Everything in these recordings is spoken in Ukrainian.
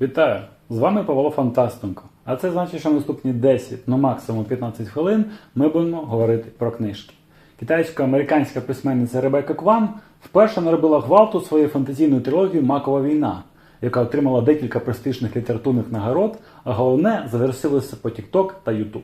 Вітаю! З вами Павло Фантастенко. А це значить, що наступні 10, ну максимум 15 хвилин ми будемо говорити про книжки. Китайсько-американська письменниця Ребека Кван вперше наробила гвалту своєю фантазійною трилогії Макова війна, яка отримала декілька престижних літературних нагород, а головне завершилася по TikTok та YouTube.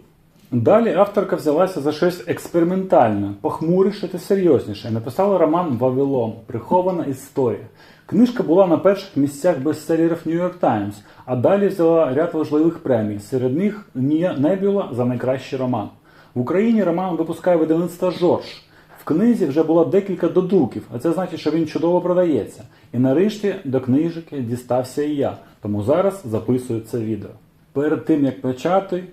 Далі авторка взялася за щось експериментальне, похмуріше та серйозніше написала роман Вавилон Прихована історія. Книжка була на перших місцях бестселерів York Times, а далі взяла ряд важливих премій. Серед них Нія Небюла за найкращий роман. В Україні роман випускає видавництво Жорж. В книзі вже було декілька додруків, а це значить, що він чудово продається. І нарешті до книжки дістався і я, тому зараз записую це відео. Перед тим як почати,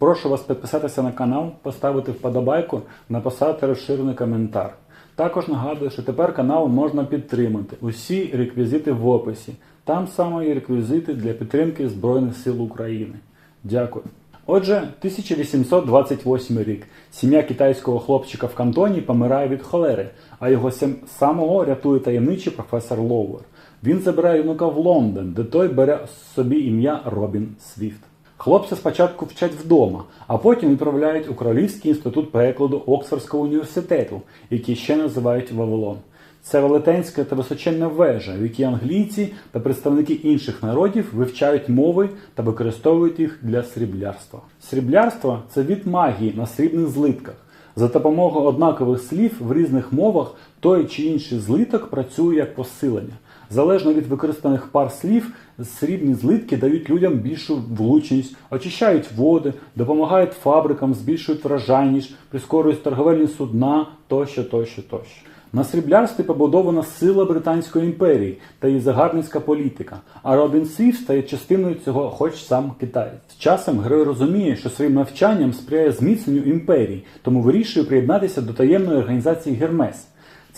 прошу вас підписатися на канал, поставити вподобайку, написати розширений коментар. Також нагадую, що тепер канал можна підтримати. Усі реквізити в описі. Там саме є реквізити для підтримки Збройних сил України. Дякую. Отже, 1828 рік. Сім'я китайського хлопчика в кантоні помирає від холери, а його сам- самого рятує таємничий професор Лоуер. Він забирає юнака в Лондон, де той бере собі ім'я Робін Свіфт. Хлопця спочатку вчать вдома, а потім відправляють у Королівський інститут перекладу Оксфордського університету, який ще називають Вавилон. Це велетенська та височенна вежа, в якій англійці та представники інших народів вивчають мови та використовують їх для сріблярства. Сріблярство це від магії на срібних злитках. За допомогою однакових слів в різних мовах той чи інший злиток працює як посилення. Залежно від використаних пар слів, срібні злитки дають людям більшу влучність, очищають води, допомагають фабрикам, збільшують вражайність, прискорюють торговельні судна тощо, тощо, тощо. На сріблярстві побудована сила Британської імперії та її загарбницька політика, а Робін Свіфт стає частиною цього, хоч сам Китай. З часом герой розуміє, що своїм навчанням сприяє зміцненню імперії, тому вирішує приєднатися до таємної організації Гермес.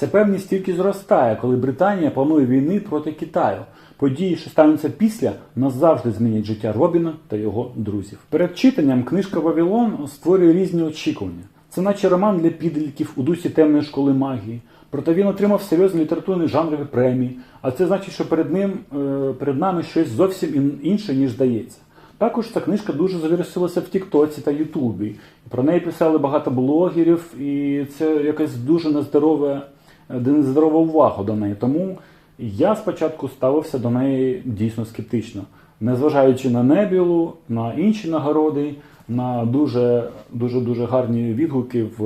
Ця певність тільки зростає, коли Британія планує війни проти Китаю. Події, що стануться після, назавжди змінять життя Робіна та його друзів. Перед читанням книжка Вавилон створює різні очікування. Це наче роман для підлітків у дусі темної школи магії. Проте він отримав серйозні літературні жанрові премії, а це значить, що перед ним е, перед нами щось зовсім інше, ніж здається. Також ця книжка дуже завірусилася в Тіктоці та Ютубі. Про неї писали багато блогерів, і це якась дуже нездорове, е, увагу до неї. Тому я спочатку ставився до неї дійсно скептично, незважаючи на Небілу, на інші нагороди, на дуже дуже дуже гарні відгуки в,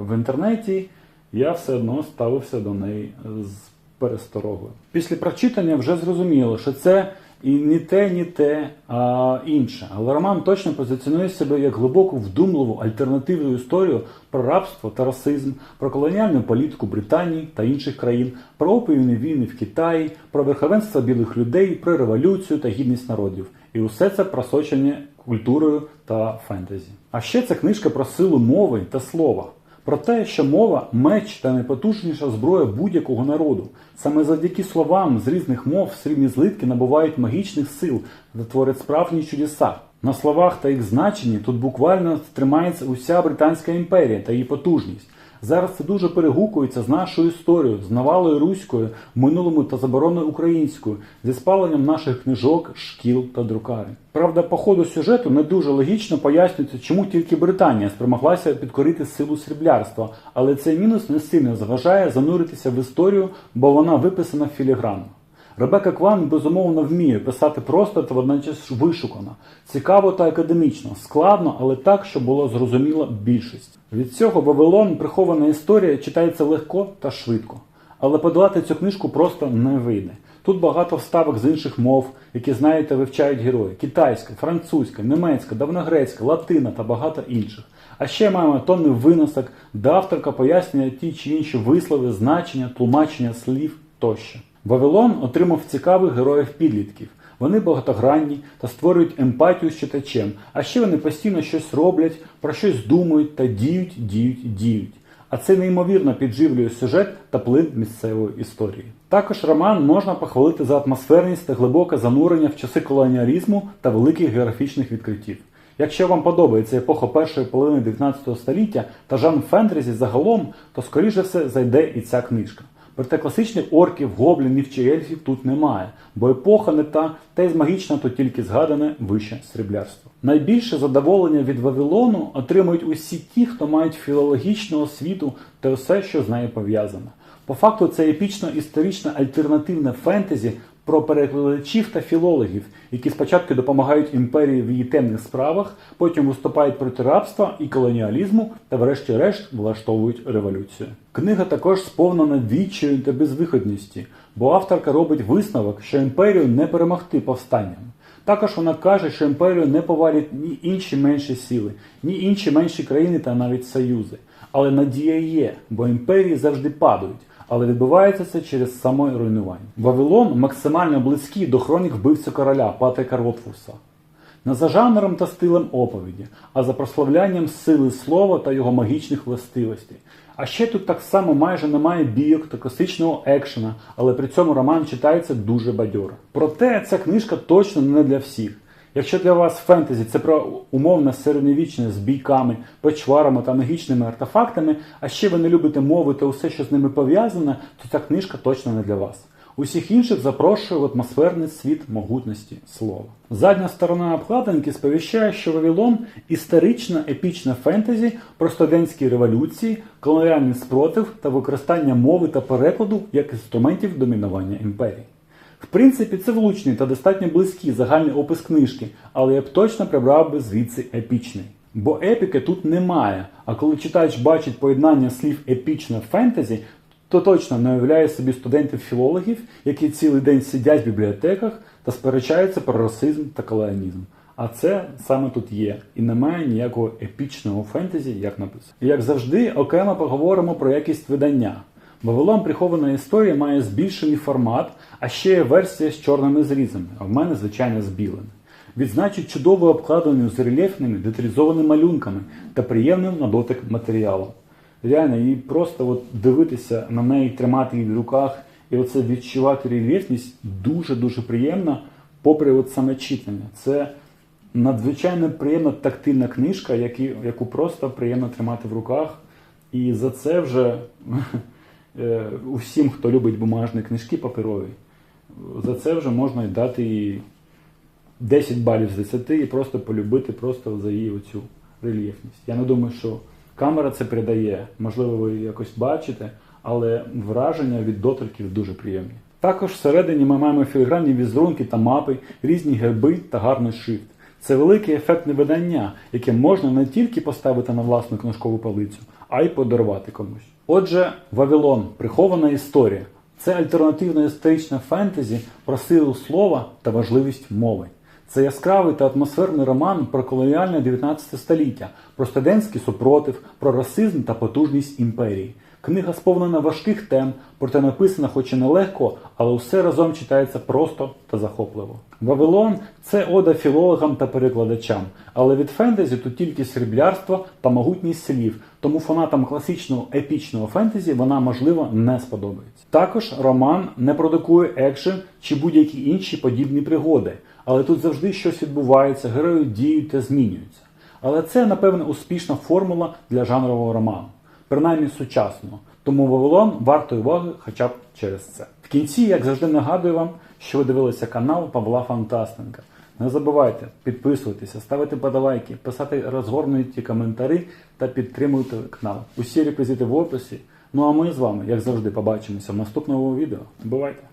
в інтернеті. Я все одно ставився до неї з пересторогою. Після прочитання вже зрозуміло, що це і не те, ні те, а інше. Але роман точно позиціонує себе як глибоку вдумливу альтернативну історію про рабство та расизм, про колоніальну політику Британії та інших країн, про опіумні війни в Китаї, про верховенство білих людей, про революцію та гідність народів. І усе це просочене культурою та фентезі. А ще ця книжка про силу мови та слова. Про те, що мова меч та найпотужніша зброя будь-якого народу. Саме завдяки словам з різних мов срібні злитки набувають магічних сил та творять справжні чудеса. На словах та їх значенні тут буквально тримається уся Британська імперія та її потужність. Зараз це дуже перегукується з нашою історією, з навалою руською, минулому та забороною українською, зі спаленням наших книжок, шкіл та друкарень. Правда, по ходу сюжету не дуже логічно пояснюється, чому тільки Британія спромоглася підкорити силу сріблярства, але цей мінус не сильно заважає зануритися в історію, бо вона виписана філігранно. Ребека Кван безумовно вміє писати просто та водночас вишукано, цікаво та академічно, складно, але так, щоб було зрозуміло більшість. Від цього Вавилон прихована історія читається легко та швидко. Але подолати цю книжку просто не вийде. Тут багато вставок з інших мов, які знаєте, вивчають герої: китайська, французька, німецька, давногрецька, латина та багато інших. А ще маємо тонни виносок, де авторка пояснює ті чи інші вислови, значення, тлумачення слів тощо. Вавилон отримав цікавих героїв підлітків. Вони багатогранні та створюють емпатію з читачем, а ще вони постійно щось роблять, про щось думають та діють, діють, діють. А це неймовірно підживлює сюжет та плин місцевої історії. Також роман можна похвалити за атмосферність та глибоке занурення в часи колоніалізму та великих географічних відкриттів. Якщо вам подобається епоха першої половини 19 століття та жанр фентезі загалом, то скоріше все зайде і ця книжка. Проте класичних орків, гоблінів чи ельфів тут немає, бо епоха не та, та й магічна то тільки згадане вище сріблярство. Найбільше задоволення від Вавилону отримують усі ті, хто мають філологічну освіту та все, що з нею пов'язане. По факту це епічно історичне альтернативне фентезі про перекладачів та філологів, які спочатку допомагають імперії в її темних справах, потім виступають проти рабства і колоніалізму та, врешті-решт, влаштовують революцію. Книга також сповнена відчаю та безвиходності, бо авторка робить висновок, що імперію не перемогти повстанням. Також вона каже, що імперію не повалять ні інші менші сили, ні інші менші країни та навіть союзи. Але надія є, бо імперії завжди падають, але відбувається це через саме руйнування. Вавилон максимально близький до хронік вбивця короля Патрика Ротфуса. Не за жанром та стилем оповіді, а за прославлянням сили слова та його магічних властивостей. А ще тут так само майже немає бійок та класичного екшена, але при цьому роман читається дуже бадьоро. Проте ця книжка точно не для всіх. Якщо для вас фентезі це про умовне середньовічне з бійками, почварами та магічними артефактами, а ще ви не любите мови та усе, що з ними пов'язане, то ця книжка точно не для вас. Усіх інших запрошую в атмосферний світ могутності слова. Задня сторона обкладинки сповіщає, що Вавилон історична епічна фентезі про студентські революції, колоніальний спротив та використання мови та перекладу як інструментів домінування імперії. В принципі, це влучний та достатньо близький загальний опис книжки, але я б точно прибрав би звідси епічний. Бо епіки тут немає, а коли читач бачить поєднання слів епічне фентезі, то точно не уявляє собі студентів-філологів, які цілий день сидять в бібліотеках та сперечаються про расизм та колоніалізм. А це саме тут є, і немає ніякого епічного фентезі, як написано. І як завжди, окремо поговоримо про якість видання. Вавилон прихована історія має збільшений формат, а ще є версія з чорними зрізами, а в мене, звичайно, з білими. Відзначить чудово обкладеною з рельєфними деталізованими малюнками та приємним на дотик матеріалом. Реально, і просто от дивитися на неї, тримати її в руках і оце відчувати рельєфність дуже-дуже приємно, попри от саме читання. Це надзвичайно приємна тактильна книжка, яку просто приємно тримати в руках. І за це вже усім, хто любить бумажні книжки паперові, за це вже можна дати їй 10 балів з 10 і просто полюбити просто за її оцю рельєфність. Я не думаю, що камера це передає. Можливо, ви якось бачите, але враження від доторків дуже приємні. Також всередині ми маємо філігранні візерунки та мапи, різні герби та гарний шрифт. Це велике ефектне видання, яке можна не тільки поставити на власну книжкову полицю, а й подарувати комусь. Отже, Вавилон прихована історія. Це альтернативна історична фентезі про силу слова та важливість мови. Це яскравий та атмосферний роман про колоніальне 19 століття, про студентський супротив, про расизм та потужність імперії. Книга сповнена важких тем, проте написана хоч і нелегко, але усе разом читається просто та захопливо. Вавилон це ода філологам та перекладачам, але від фентезі тут тільки сріблярство та могутність слів, тому фанатам класичного епічного фентезі вона можливо не сподобається. Також роман не продукує екшен чи будь-які інші подібні пригоди, але тут завжди щось відбувається, герої діють та змінюються. Але це, напевне, успішна формула для жанрового роману, принаймні сучасного. Тому Вавилон вартої уваги хоча б через це. В кінці, як завжди, нагадую вам, що ви дивилися канал Павла Фантастенка. Не забувайте підписуватися, ставити подавайки, писати розгорнуті коментарі та підтримуйте канал. Усі реквізити в описі. Ну а ми з вами, як завжди, побачимося в наступному відео. Бувайте!